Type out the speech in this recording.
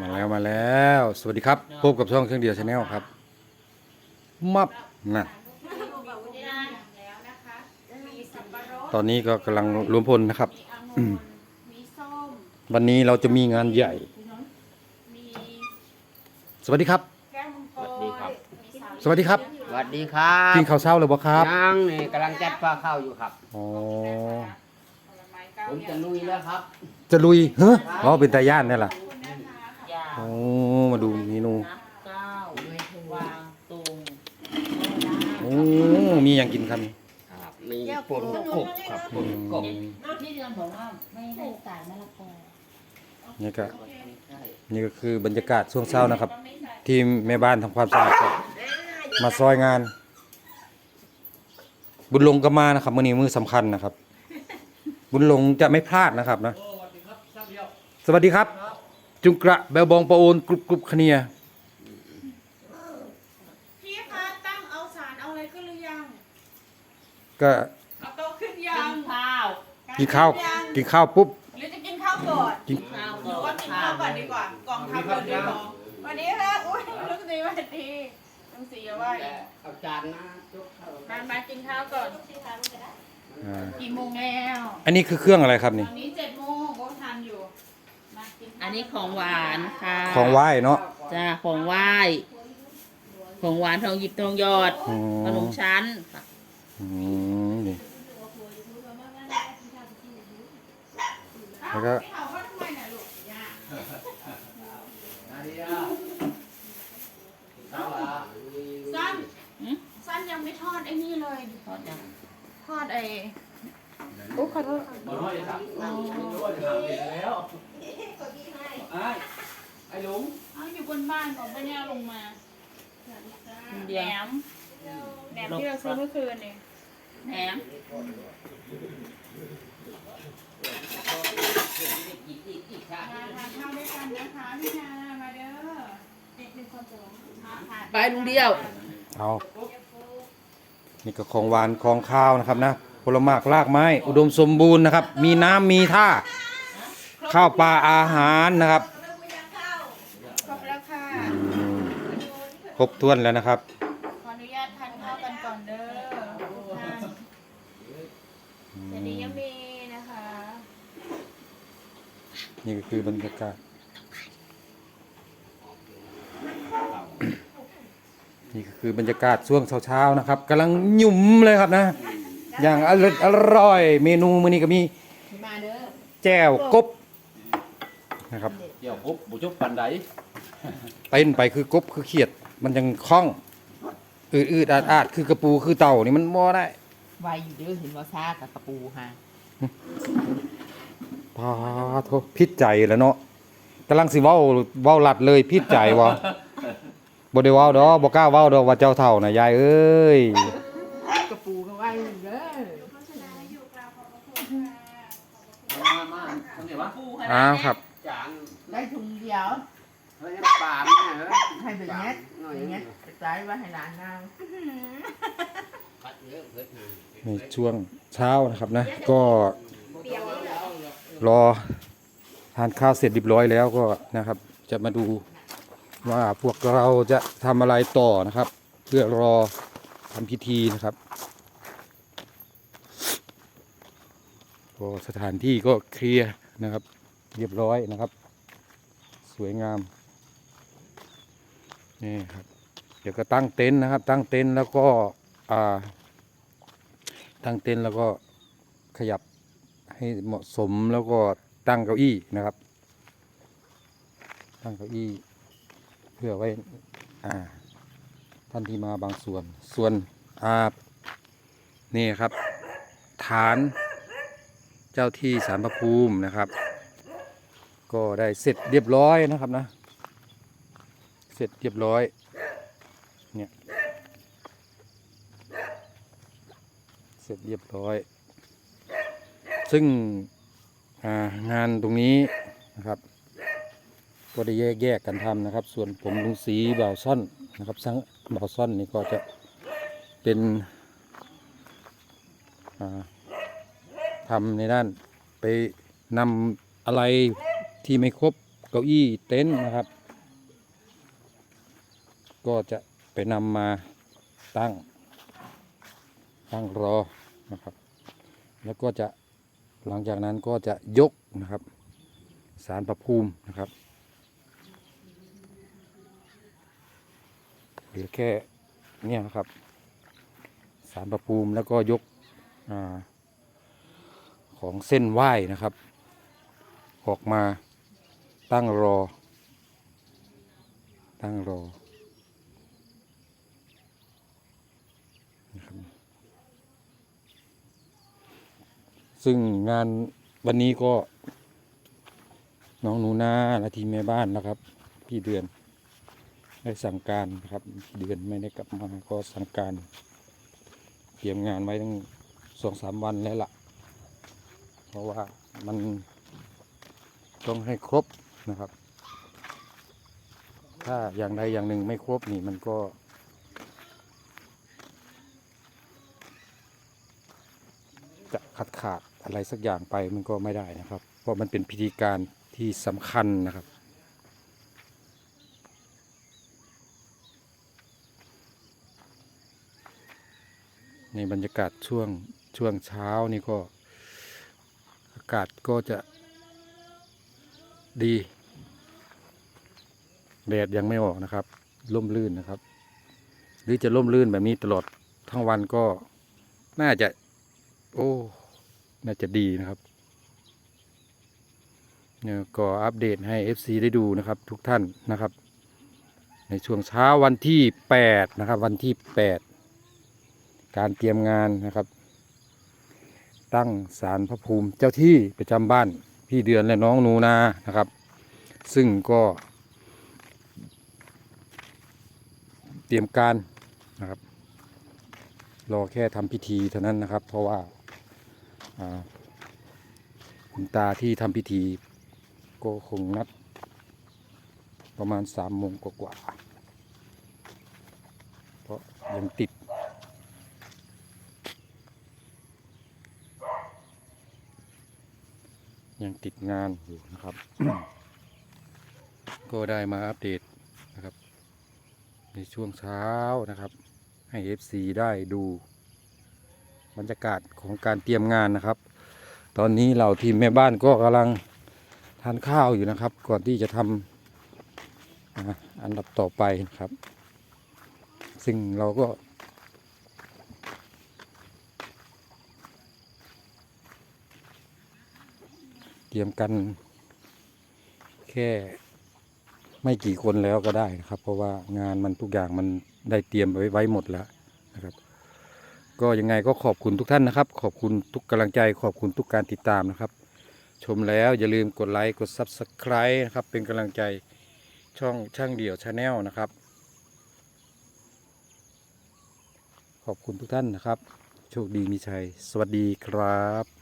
มาแล้วมาแล้ว สวัสดีครับพบกับช่องเครื่องเดียวชาแนลครับ มับนะตอนนี้ก็กำลังรวมพลนะครับมีองุ่นมีส้มวันนี้เราจะมีงานใหญ่มีสวัสดีครับแก้วมังกรสวัสดีครับมีสาวสวัสดีครับสวัสดีครับกินข้าวเช้าเลยบ่ครับยังนี่กำลังจัดปลาข้าวอยู่ครับ อ๋อผลไม้เก้าผมอจะย่างลุยแล้วครับ จะลุยเฮ้ออ๋อเป็นตาย่านนี่แหละ โอ้มาดูเมนูเก้าวางตรงโอ้มีอย่างกินครับนี่ครับมีปนกบครับปนกบที่เดือนบอกว่าไม่ให้ใส่มะละกอนี่ก็นี่ก็คือบรรยากาศช่วงเช้านะครับ ทีมแม่บ้านทำความสะอาดก็มาซอยงาน บุญหลงก็มานะครับมื้อนี้มือสำคัญนะครับ บุญหลงจะไม่พลาดนะครับนะ สวัสดีครับ จุงกระแบลบองปะโอนกรุบกรุบขะเนียพี่คะตั้งเอาสารเอาอะไรขึ้นหรือยังก็เอาโต๊ะขึ้นยังข้าวกินข้าวยังกินข้าวปุ๊บหรือจะกินข้าวก่อนกินข้าวหรือว่ากินข้าวก่อนดีกว่ากล่องทำก่อนดีกว่าวันนี้ค่ะอุ้ยลูกสีสวัสดีลุงสีอย่าว่าอีกเอาจารย์นะยกเข้ามามากินข้าวก่อนอ่ากี่โมงแล้ว อันนี้คือเครื่องอะไรครับนี่ตอนนี้เจ็ดโมงก็ทานอยู่มากินข้าว อันนี้ของหวานค่ะของไหว้เนาะ จ้าของไหว้ของหวานทองหยิบทองหยอดอืมขนมชั้นค่ะอืมนี่แล้วก็ไม่เอาว่าทำไมน่ะลูกย่านาเดียเอาละสั้นสั้นยังไม่ทอดไอ้นี่เลย ทอดยังทอดไอ้ โอ้ขอโทษค่ะบอน้อยครับไม่รู้ว่าจะทำเสร็จแล้วไอ้ไอ้ลุงเอาอยู่บนบ้านของป้าย่าลงมาเดีแหนยวมแหนมที่เราซื้อเมื่อคืนนี่แหนมมาทานข้าวด้วยกันนะคะพี่นามาเด้อเด็กหนึ่งคนจะลงมาทานไปลุงเดียวเอานี่ก็ของหวานของข้าวนะครับนะ ผลไม้รากไม้ อุดมสมบูรณ์นะครับ มีน้ำมีท่า ข้าวปลาอาหารนะครับครบแล้วค่ะอืมครบถ้วนแล้วนะครับ ขออนุญาตทานข้าวกันก่อนเด้อทานเดี๋ยวนี้ยังมีนะคะนี่ก็คือบรรยากาศนี่ก็คือบรรยากาศช่วงเช้าๆนะครับกำลังหยุ่มเลยครับนะ อย่างอร่อยอร่อย เมนูมื้อนี้ก็มีมาเด้อแจ่วกบนะครับเดี๋ยวปุ๊บบุจุบปันไดเต้นไปคือกบคือเขียด มันยังคล่องอืดอืดอาดอาดคือกระปูคือเต่านี่มันบ่ได้ไวอยู่เด้อเห็นว่าซากับกระปูฮะพาโทพิษใจแล้วเนาะกำลังสิเว้าเว้าหลัดเลยพิษใจวะบ่ได้เว้าดอกบ่กล้าเว้าดอกว่าเจ้าเฒ่าน่ะยายเอ้ย กระปูก็ไวอยู่เด้อ มามาทำไงวะ ปูขนา อ้าดวนี้ครับ จานได้ถุงเดียวเฮ้ยปลาไม่เหรอให้เป็นเน็ตหน่อยเป็นเงี้เน็ยตกระจายไว้ให้หลานนางปัดเยอะเพิ่นนะในช่วงเช้านะครับนะ ก็รอทานข้าวเสร็จเรียบร้อยแล้วก็นะครับ จะมาดูว่าพวกเราจะทำอะไรต่อนะครับ เพื่อรอทำพิธีนะครับก็สถานที่ก็เคลียร์นะครับ เรียบร้อยนะครับ สวยงามนี่ครับเดี๋ยวก็ตั้งเต็นท์นะครับ ตั้งเต็นท์แล้วก็อ่าตั้งเต็นท์แล้วก็ขยับให้เหมาะสมแล้วก็ตั้งเก้าอี้นะครับ ตั้งเก้าอี้เพื่อไว้อ่าท่านที่มาบางส่วน ส่วนอานี่ครับ ฐานเจ้าที่สารพระภูมินะครับ ก็ได้เสร็จเรียบร้อยนะครับนะ เสร็จเรียบร้อยเนี่ยเสร็จเรียบร้อย ซึ่งางานตรงนี้นะครับ ก็ได้แยกแยกกันทำนะครับ ส่วนผมลุงสีบ่าวซ่อนนะครับซังบ่าวซ่อนนี่ก็จะเป็นอ่าทำในด้านไปนำอะไร ที่ไม่ครบเก้าอี้เต็นท์นะครับ ก็จะไปนำมาตั้ง ตั้งรอนะครับ แล้วก็จะหลังจากนั้นก็จะยกนะครับสารประภูมินะครับเหลือแค่เนี่ยครับ สารประภูมิแล้วก็ยกอของเส้นไหว้นะครับ ออกมา ตั้งรอ ตั้งรอซึ่งงานวันนี้ก็ น้องหนูนาและทีมแม่บ้านนะครับ พี่เดือนได้สั่งการนะครับพี่เดือนไม่ได้กลับมาก็สั่งการ เตรียมงานไว้ตั้งสองสามวันแล้วล่ะ เพราะว่ามันต้องให้ครบ นะครับ ถ้าอย่างใดอย่างหนึ่งไม่ครบนี่มันก็ จะขาดขาดอะไรสักอย่างไปมันก็ไม่ได้นะครับ เพราะมันเป็นพิธีการที่สำคัญนะครับในบรรยากาศช่วงช่วงเช้านี่ก็อากาศก็จะ ดีแดดยังไม่ออกนะครับร่มรื่นนะครับ หรือจะร่มรื่นแบบนี้ตลอดทั้งวันก็น่าจะ โอ้น่าจะดีนะครับเนี่ยก็อัปเดตให้ FC ได้ดูนะครับ ทุกท่านนะครับ ในช่วงเช้าวันที่8นะครับ วันที่ 8 การเตรียมงานนะครับ ตั้งศาลพระภูมิเจ้าที่ประจำบ้าน พี่เดือนและน้องหนูนานะครับ ซึ่งก็ เตรียมการนะครับ รอแค่ทำพิธีเท่านั้นนะครับ เพราะว่าอ่าคุณตาที่ทำพิธีก็คงนัดประมาณสามโมงกว่าๆเพราะยังติด ยังติดงานอยู่นะครับ ก็ได้มาอัปเดตนะครับ ในช่วงเช้านะครับ ให้ FC ได้ดูบรรยากาศของการเตรียมงานนะครับ ตอนนี้เราทีมแม่บ้านก็กำลังทานข้าวอยู่นะครับ ก่อนที่จะทำอันดับต่อไปนะครับ ซึ่งเราก็ เตรียมกัน แค่ไม่กี่คนแล้วก็ได้นะครับ เพราะว่างานมันทุกอย่างมันได้เตรียมไว้ไว้หมดแล้วนะครับ ก็ยังไงก็ขอบคุณทุกท่านนะครับ ขอบคุณทุกกำลังใจ ขอบคุณทุกการติดตามนะครับ ชมแล้วอย่าลืมกดไลค์กด Subscribe นะครับ เป็นกำลังใจช่องช่างเดี่ยวชาแนลนะครับ ขอบคุณทุกท่านนะครับ โชคดีมีชัย สวัสดีครับ